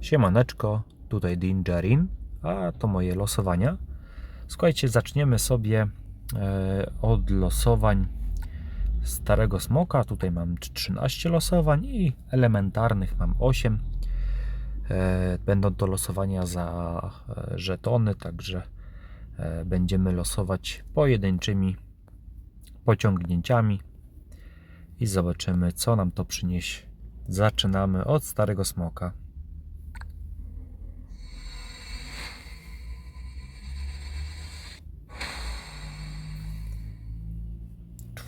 Siemaneczko, tutaj Dingerin, a to moje losowania. Słuchajcie, zaczniemy sobie e, od losowań starego smoka. Tutaj mam 13 losowań i elementarnych mam 8. E, będą to losowania za e, żetony, także będziemy losować pojedynczymi pociągnięciami i zobaczymy, co nam to przyniesie. Zaczynamy od starego smoka.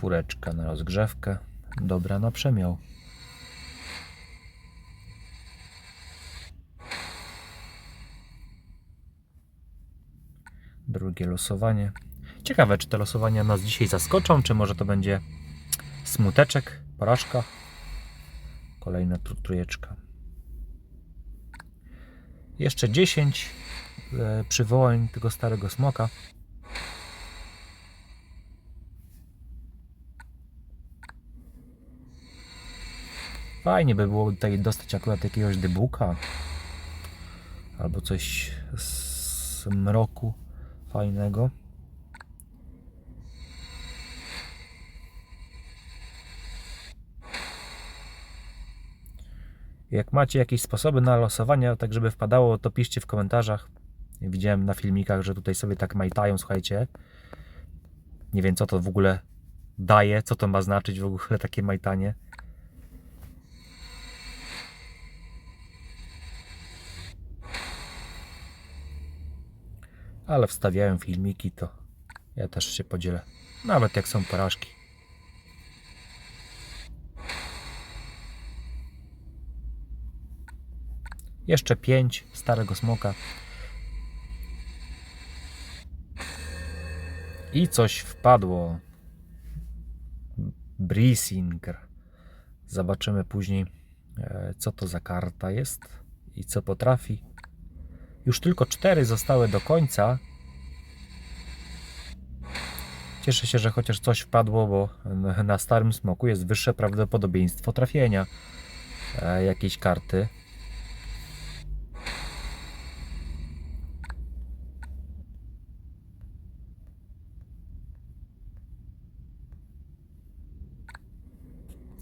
Czwóreczka na rozgrzewkę. Dobra na przemiał. Drugie losowanie. Ciekawe, czy te losowania nas dzisiaj zaskoczą, czy może to będzie smuteczek, porażka. Kolejna trójeczka. Jeszcze 10 e, przywołań tego starego smoka. Fajnie by było tutaj dostać akurat jakiegoś dybuka albo coś z mroku fajnego. Jak macie jakieś sposoby na losowanie, tak żeby wpadało, to piszcie w komentarzach. Widziałem na filmikach, że tutaj sobie tak majtają, słuchajcie. Nie wiem, co to w ogóle daje, co to ma znaczyć w ogóle takie majtanie. Ale wstawiają filmiki, to ja też się podzielę. Nawet jak są porażki. Jeszcze pięć starego smoka. I coś wpadło. Brisinger. Zobaczymy później, e, co to za karta jest i co potrafi. Już tylko cztery zostały do końca. Cieszę się, że chociaż coś wpadło, bo na- starym smoku jest wyższe prawdopodobieństwo trafienia e, jakiejś karty.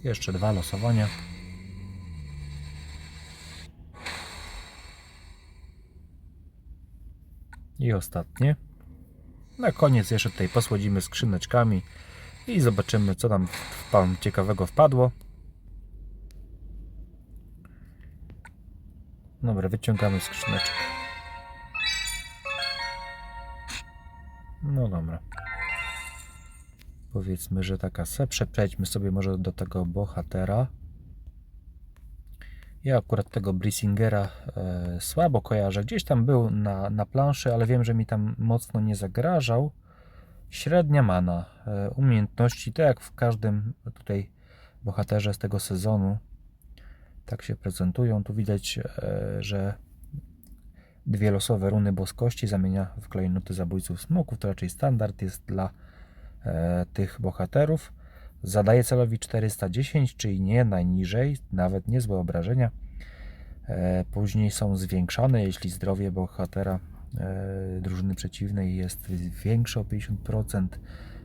Jeszcze dwa losowania. I ostatnie. Na koniec jeszcze tutaj posłodzimy skrzyneczkami i zobaczymy, co nam wpa- ciekawego wpadło. Dobra, wyciągamy skrzyneczkę. No dobra. Powiedzmy, że taka se. Przejdźmy sobie może do tego bohatera. Ja akurat tego Brisingera e, słabo kojarzę. Gdzieś tam był na, na planszy, ale wiem, że mi tam mocno nie zagrażał. Średnia mana. E, umiejętności, tak jak w każdym tutaj bohaterze z tego sezonu. Tak się prezentują. Tu widać, e, że dwie losowe runy boskości zamienia w klejnoty zabójców smoków. To raczej standard jest dla e, tych bohaterów. Zadaje celowi 410, czyli nie najniżej, nawet niezłe obrażenia. E, Później są zwiększane, jeśli zdrowie bohatera e, drużyny przeciwnej jest większe o 50%.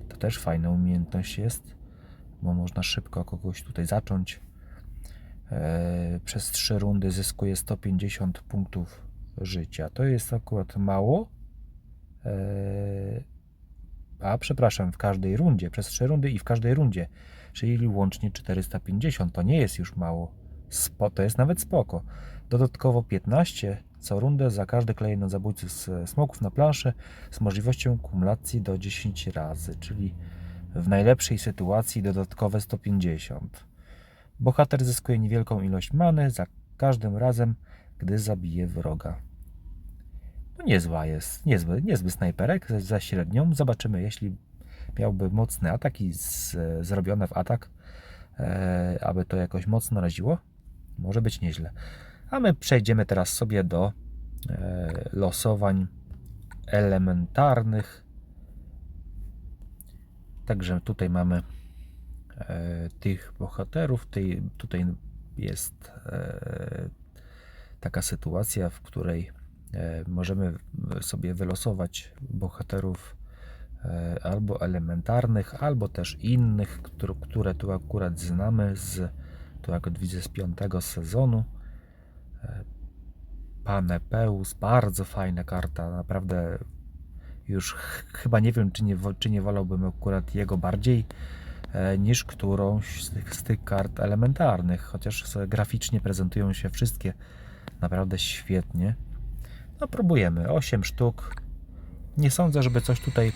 To też fajna umiejętność jest, bo można szybko kogoś tutaj zacząć. E, Przez 3 rundy zyskuje 150 punktów życia. To jest akurat mało. E, a przepraszam, w każdej rundzie, przez 3 rundy i w każdej rundzie, czyli łącznie 450. To nie jest już mało. Spo, to jest nawet spoko. Dodatkowo 15 co rundę za każdy klejnot zabójców z smoków na planszy z możliwością kumulacji do 10 razy, czyli w najlepszej sytuacji dodatkowe 150. Bohater zyskuje niewielką ilość many za każdym razem, gdy zabije wroga. No niezła jest, niezły, niezły snajperek za- średnią. Zobaczymy, jeśli miałby mocny atak i z, zrobione w atak, e, aby to jakoś mocno raziło. Może być nieźle. A my przejdziemy teraz sobie do e, losowań elementarnych. Także tutaj mamy e, tych bohaterów. Tej, tutaj jest e, taka sytuacja, w której możemy sobie wylosować bohaterów e, albo elementarnych, albo też innych, które, tu akurat znamy z, tu jak widzę, z piątego sezonu. E, Panepeus, bardzo fajna karta, naprawdę już ch- chyba nie wiem, czy nie, czy nie wolałbym akurat jego bardziej e, niż którąś z tych, z tych kart elementarnych, chociaż graficznie prezentują się wszystkie naprawdę świetnie. No próbujemy, 8 sztuk. Nie sądzę, żeby coś tutaj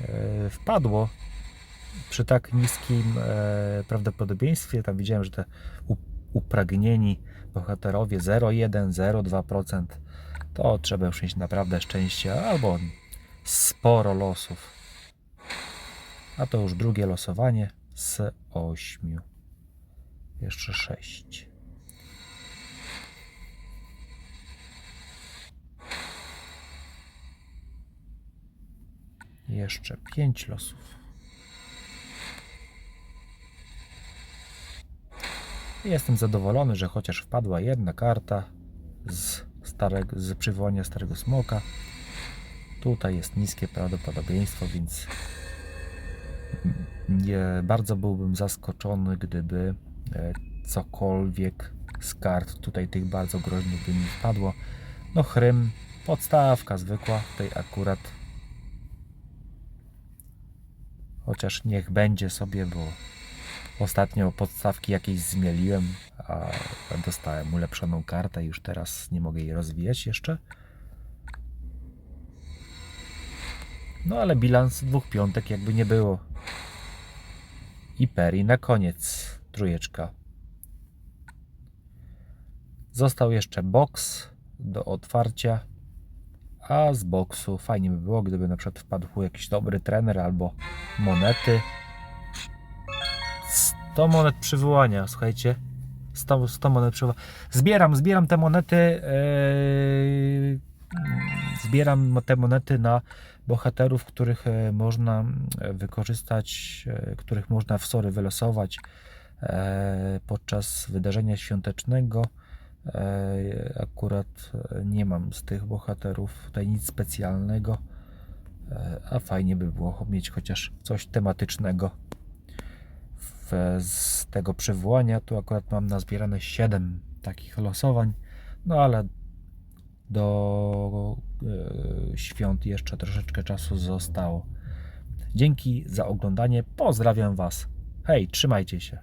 e, wpadło przy tak niskim e, prawdopodobieństwie. Tam widziałem, że te upragnieni bohaterowie 0,1, 0,2% to trzeba już mieć naprawdę szczęście albo sporo losów. A to już drugie losowanie z 8. Jeszcze 6. Jeszcze 5 losów. Jestem zadowolony, że chociaż wpadła jedna karta z, starego, z przywołania Starego Smoka. Tutaj jest niskie prawdopodobieństwo, więc nie bardzo byłbym zaskoczony, gdyby e, cokolwiek z kart tutaj tych bardzo groźnych by mi wpadło. No Chrym, podstawka zwykła, tutaj akurat chociaż niech będzie sobie, bo ostatnio podstawki jakieś zmieliłem, a dostałem ulepszoną kartę i już teraz nie mogę jej rozwijać jeszcze. No ale bilans dwóch piątek jakby nie było. I Peri na koniec trójeczka. Został jeszcze box do otwarcia. A z boksu fajnie by było, gdyby na przykład wpadł jakiś dobry trener albo monety. 100 monet przywołania, słuchajcie. 100, 100 monet przywołania. Zbieram, zbieram te monety. Yy, zbieram te monety na bohaterów, których e, można e, wykorzystać, e, których można w sory wylosować podczas wydarzenia świątecznego. E, Akurat e, nie mam z tych bohaterów tutaj nic specjalnego, e, a fajnie by było mieć chociaż coś tematycznego z tego przywołania. Tu akurat mam nazbierane 7 takich losowań, no ale do świąt jeszcze troszeczkę czasu zostało. Dzięki za oglądanie. Pozdrawiam Was. Hej, trzymajcie się.